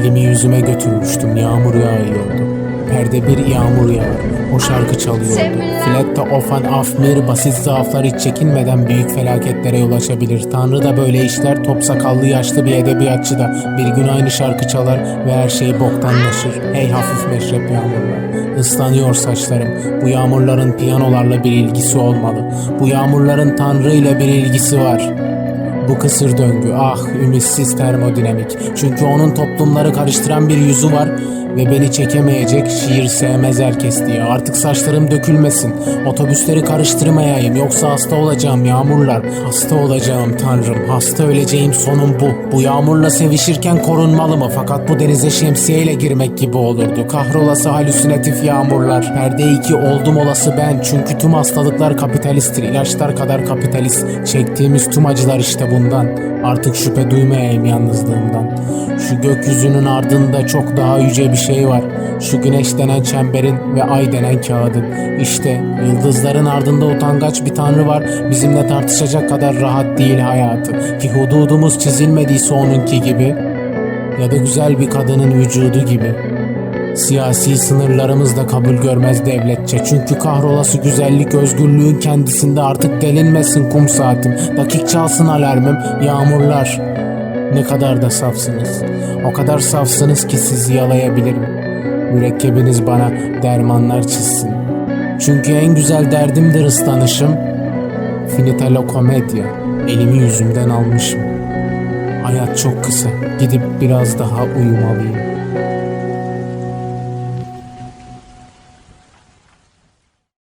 Ellerimi yüzüme götürmüştüm. Yağmur yağıyordu. Perde bir yağmur yağar. O şarkı çalıyordu. Fletta ofan afmir basit zaaflar hiç çekinmeden büyük felaketlere yol açabilir. Tanrı da böyle işler top sakallı yaşlı bir edebiyatçı da bir gün aynı şarkı çalar ve her şey boktanlaşır. Hey hafif meşrep yağmurlar. Islanıyor saçlarım. Bu yağmurların piyanolarla bir ilgisi olmalı. Bu yağmurların Tanrı ile bir ilgisi var. Bu kısır döngü ah ümitsiz termodinamik. Çünkü onun toplumları karıştıran bir yüzü var ve beni çekemeyecek şiir sevmez herkes diye. Artık saçlarım dökülmesin. Otobüsleri karıştırmayayım yoksa hasta olacağım yağmurlar. Hasta olacağım tanrım. Hasta öleceğim sonum bu. Bu yağmurla sevişirken korunmalı mı? Fakat bu denize şemsiyeyle girmek gibi olurdu. Kahrolası halüsinatif yağmurlar. Perde iki oldum olası ben. Çünkü tüm hastalıklar kapitalisttir. İlaçlar kadar kapitalist. Çektiğimiz tüm acılar işte bundan. Artık şüphe duymayayım yalnızlığımdan. Şu gökyüzünün ardında çok daha yüce bir şey var. Şu güneş denen çemberin ve ay denen kağıdın. İşte yıldızların ardında utangaç bir tanrı var. Bizimle tartışacak kadar rahat değil hayatı. Ki hududumuz çizilmediyse onunki gibi. Ya da güzel bir kadının vücudu gibi. Siyasi sınırlarımız da kabul görmez devletçe. Çünkü kahrolası güzellik özgürlüğün kendisinde artık delinmesin kum saatim. Dakik çalsın alarmım, yağmurlar. Ne kadar da safsınız. O kadar safsınız ki sizi yalayabilirim. Mürekkebiniz bana dermanlar çizsin. Çünkü en güzel derdimdir ıslanışım. Finitelo komedya. Elimi yüzümden almışım. Hayat çok kısa. Gidip biraz daha uyumalıyım.